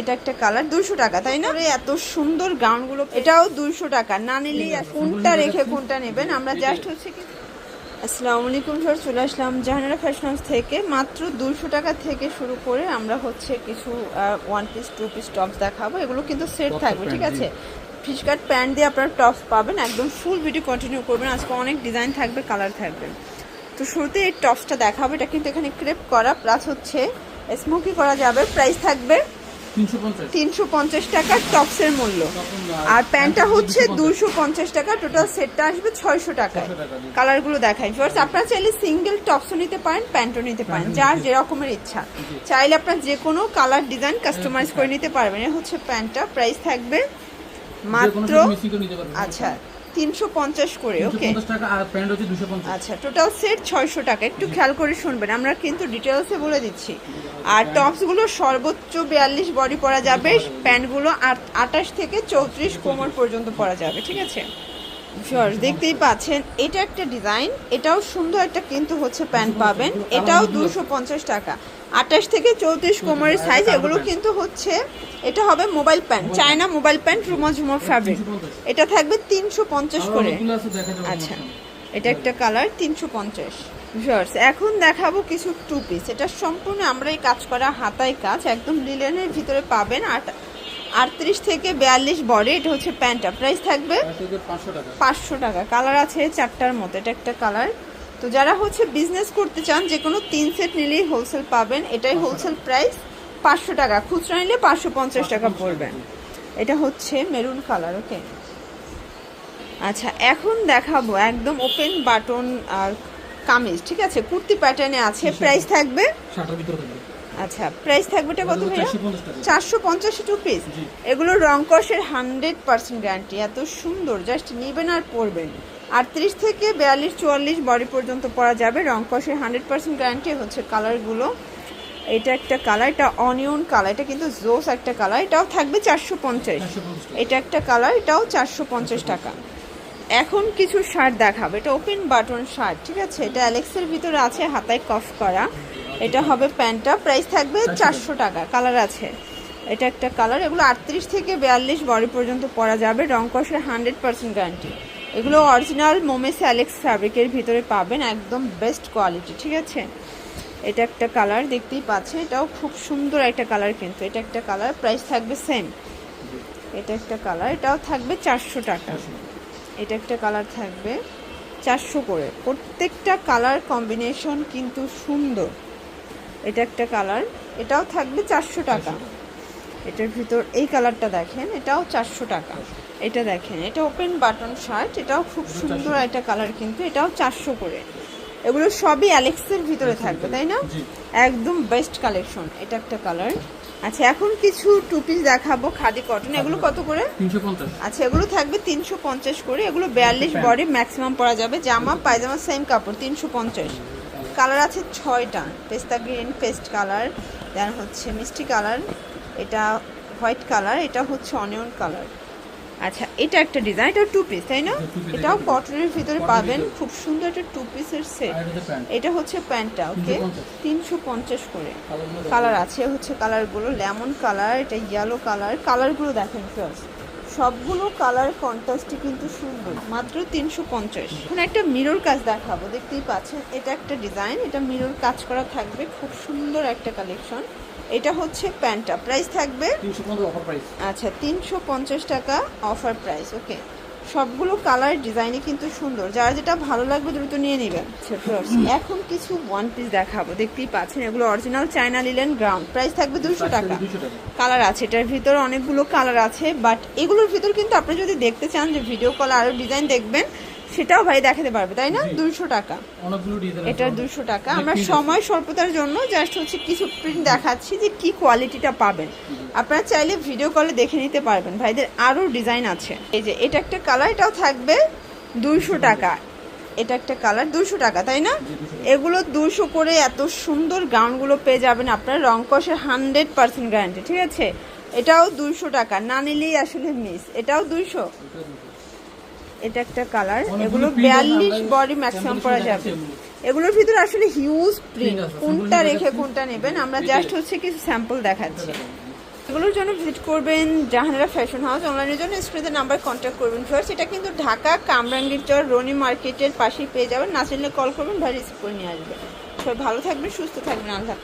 এটা একটা কালার দুশো টাকা তাই না? এত সুন্দর গাউনগুলো এটাও দুশো টাকা না নিলেই কোনটা রেখে কোনটা নেবেন? আমরা জাস্ট হচ্ছে কি আসসালামু আলাইকুম স্যার চলে আসলাম জাহানারা ফ্যাশন হাউস থেকে। মাত্র দুশো টাকা থেকে শুরু করে আমরা হচ্ছে কিছু one piece two piece tops দেখাবো। এগুলো কিন্তু সেট থাকবে ঠিক আছে? দিয়ে। ফিশকাট প্যান্ট দিয়ে আপনারা টপস পাবেন একদম ফুল ভিডিও কন্টিনিউ করবেন। আজকে অনেক ডিজাইন থাকবে কালার থাকবে। তো শুরুতে এই টপসটা দেখাবো এটা কিন্তু এখানে ক্রেপ করা প্লাস হচ্ছে স্মোকি করা যাবে প্রাইস থাকবে তিনশো পঞ্চাশ। তিনশো পঞ্চাশ টাকা টপসের মূল্য। আর প্যান্টটা হচ্ছে দুশো পঞ্চাশ। টাকা টোটাল সেটটা আসবে ছয়শো টাকা 600 টাকা কালারগুলো দেখাই। ফার্স্ট আপনারা চাইলে সিঙ্গেল টপসও নিতে পারেন প্যান্টও নিতে পারেন যার যেরকমের ইচ্ছা। চাইলে আপনার যে কোনো কালার ডিজাইন কাস্টমাইজ করে নিতে পারবেন। এ হচ্ছে প্যান্টটা প্রাইস থাকবে মাত্র আচ্ছা তিনশো পঞ্চাশ করে ওকে? পঞ্চাশ টাকা আর প্যান্ট হচ্ছে দুশো পঞ্চাশ। আচ্ছা টোটাল সেট ছয়শো টাকা। একটু খেয়াল করে শুনবেন আমরা কিন্তু ডিটেলসে বলে দিচ্ছি। আর টপসগুলো সর্বোচ্চ বিয়াল্লিশ বডি পরা যাবে প্যান্টগুলো আটাশ থেকে চৌত্রিশ কোমর পর্যন্ত পরা যাবে ঠিক আছে? দেখতেই পাচ্ছেন, এটা একটা ডিজাইন এটাও সুন্দর একটা কিন্তু হচ্ছে প্যান্ট পাবেন, এটাও দুশো পঞ্চাশ টাকা। আটাশ থেকে চৌত্রিশ কোমরের সাইজ এগুলো কিন্তু হচ্ছে, এটা হবে mobile pant China mobile pant Ruma ঝুমা ফ্যাব্রিক এটা থাকবে তিনশো পঞ্চাশ করে। আচ্ছা এটা একটা কালার তিনশো পঞ্চাশ। এখন দেখাবো কিছু টু পিস এটা সম্পূর্ণ আমরা এই কাজ করা, হাতায় কাজ, একদম লিলেনের ভিতরে পাবেন আট আটত্রিশ থেকে বিয়াল্লিশ বডি এটা হচ্ছে প্যান্টটা। প্রাইস থাকবে পাঁচশো টাকা। কালার আছে চারটার মতো এটা একটা কালার তো যারা হচ্ছে বিজনেস করতে চান যে কোনো তিন সেট নিলেই হোলসেল পাবেন। এটাই হোলসেল প্রাইস পাঁচশো টাকা। খুচরা নিলে পাঁচশো পঞ্চাশ টাকা পড়বেন এটা হচ্ছে মেরুন কালার ওকে আচ্ছা এখন দেখাবো একদম ওপেন বাটন আর কামিজ ঠিক আছে? কুর্তি প্যাটার্নে আছে প্রাইস থাকবে ষাটের ভিতরে থাকবে। আচ্ছা প্রাইস থাকবে এটা কত ভাইয়া? 450 চারশো পঞ্চাশ টু পিস। এগুলো রংকসের হান্ড্রেড পার্সেন্ট গ্যারান্টি এত সুন্দর জাস্ট নেবেন আর পরবেন। আটত্রিশ থেকে বিয়াল্লিশ চুয়াল্লিশ বডি পর্যন্ত পরা যাবে। রংকসের হান্ড্রেড পার্সেন্ট গ্যারান্টি হচ্ছে কালারগুলো এটা একটা কালার এটা অনিয়ন কালার এটা কিন্তু জোস একটা কালার এটাও থাকবে চারশো পঞ্চাশ। 450 এটা একটা কালার এটাও চারশো পঞ্চাশ টাকা। এখন কিছু শার্ট দেখাবো। এটা ওপেন বাটন শার্ট ঠিক আছে? এটা অ্যালেক্সের ভিতরে আছে হাতায় কফ করা। এটা হবে প্যান্টটা। প্রাইস থাকবে চারশো টাকা। কালার আছে। এটা একটা কালার। এগুলো আটত্রিশ থেকে বিয়াল্লিশ বডি পর্যন্ত পরা যাবে। রং কষের হান্ড্রেড পার্সেন্ট গ্যারান্টি। এগুলো অরিজিনাল মোমেস অ্যালেক্স ফ্যাব্রিকের ভিতরে পাবেন একদম বেস্ট কোয়ালিটি ঠিক আছে? এটা একটা কালার দেখতেই পাচ্ছেন এটাও খুব সুন্দর একটা কালার কিন্তু। এটা একটা কালার। প্রাইস থাকবে সেম। এটা একটা কালার। এটাও থাকবে চারশো টাকা। এটা একটা কালার থাকবে চারশো করে। প্রত্যেকটা কালার কম্বিনেশন কিন্তু সুন্দর। এটা একটা কালার। এটাও থাকবে চারশো টাকা। এটার ভিতর এই কালারটা দেখেন এটাও চারশো টাকা। এটা দেখেন এটা ওপেন বাটন শার্ট এটাও খুব সুন্দর একটা কালার কিন্তু এটাও চারশো করে। এগুলো সবই অ্যালেক্সের ভিতরে থাকবে তাই না? একদম বেস্ট কালেকশন এটা একটা কালার। আচ্ছা এখন কিছু টু পিস দেখাবো খাদি কটন এগুলো কত করে? আচ্ছা এগুলো থাকবে তিনশো পঞ্চাশ করে এগুলো বিয়াল্লিশ বডি ম্যাক্সিমাম পরা যাবে। জামা পায়জামা সেম কাপড় তিনশো পঞ্চাশ। কালার আছে ছয়টা। পেস্তা গ্রিন পেস্ট কালার দেন হচ্ছে মিষ্টি কালার এটা হোয়াইট কালার এটা হচ্ছে অনিয়ন কালার। আচ্ছা এটা একটা ডিজাইন এটা টু পিস তাই না? এটাও কটনের ভিতরে পাবেন। খুব সুন্দর একটা টু পিসের সেট এটা হচ্ছে প্যান্টটা ওকে তিনশো পঞ্চাশ। করে। কালার আছে হচ্ছে কালারগুলো লেমন কালার এটা ইয়েলো কালার কালারগুলো দেখেন ফার্স্ট সবগুলো কালার কন্ট্রাস্টই কিন্তু সুন্দর। মাত্র তিনশো পঞ্চাশ। এখন একটা মিরর কাজ দেখাবো দেখতেই পাচ্ছেন? এটা একটা ডিজাইন এটা মিরর কাজ করা থাকবে খুব সুন্দর একটা কালেকশন এটা হচ্ছে প্যান্টটা। প্রাইস থাকবে? আচ্ছা তিনশো পঞ্চাশ টাকা অফার প্রাইস ওকে সবগুলো কালার ডিজাইনে কিন্তু সুন্দর। যারা যেটা ভালো লাগবে দ্রুত নিয়ে নেবেন এখন কিছু ওয়ান পিস দেখাবো। দেখতেই পাচ্ছেন এগুলো original China linen ground price থাকবে দুশো টাকা। দুশো টাকা। কালার আছে এটার ভিতর অনেকগুলো কালার আছে বাট এগুলোর ভিতর কিন্তু আপনি যদি দেখতে চান যে ভিডিও কল আরও ডিজাইন দেখবেন সেটাও ভাই দেখাতে পারবে তাই না। দুশো টাকা। এটা দুশো টাকা। আমরা সময় স্বল্পতার জন্য জাস্ট হচ্ছে কিছু প্রিন্ট দেখাচ্ছি যে কি কোয়ালিটিটা পাবেন। আপনারা চাইলে ভিডিও কলে দেখে নিতে পারবেন। ভাইদের আরও ডিজাইন আছে। এই যে এটা একটা কালার এটাও থাকবে দুইশো টাকা। এটা একটা কালার দুশো টাকা তাই না? এগুলো দুশো করে এত সুন্দর গাউনগুলো পেয়ে যাবেন আপনার রং কষের হান্ড্রেড পার্সেন্ট গ্যারান্টি ঠিক আছে? এটাও দুইশো টাকা না নিলেই আসলে মিস এটাও দুইশো। এটা একটা কালার এগুলো বিয়াল্লিশ বডি ম্যাক্সিমাম পরা যাবে। এগুলোর ভিতরে আসলে হিউজ প্রিন্ট কোনটা রেখে কোনটা নেবেন আমরা জাস্ট হচ্ছে কিছু স্যাম্পল দেখাচ্ছি। এগুলোর জন্য ভিজিট করবেন জাহানারা ফ্যাশন হাউস অনলাইনের জন্য স্ক্রিনের নাম্বার কন্ট্যাক্ট করবেন ফার্স্ট এটা কিন্তু ঢাকা কামরাঙ্গীর চর রনি মার্কেটের পাশেই পেয়ে যাবেন। না চিনলে কল করবেন ভাই রিসিভ করে নিয়ে আসবেন। সবাই ভালো থাকবেন সুস্থ থাকবেন আল্লাহ।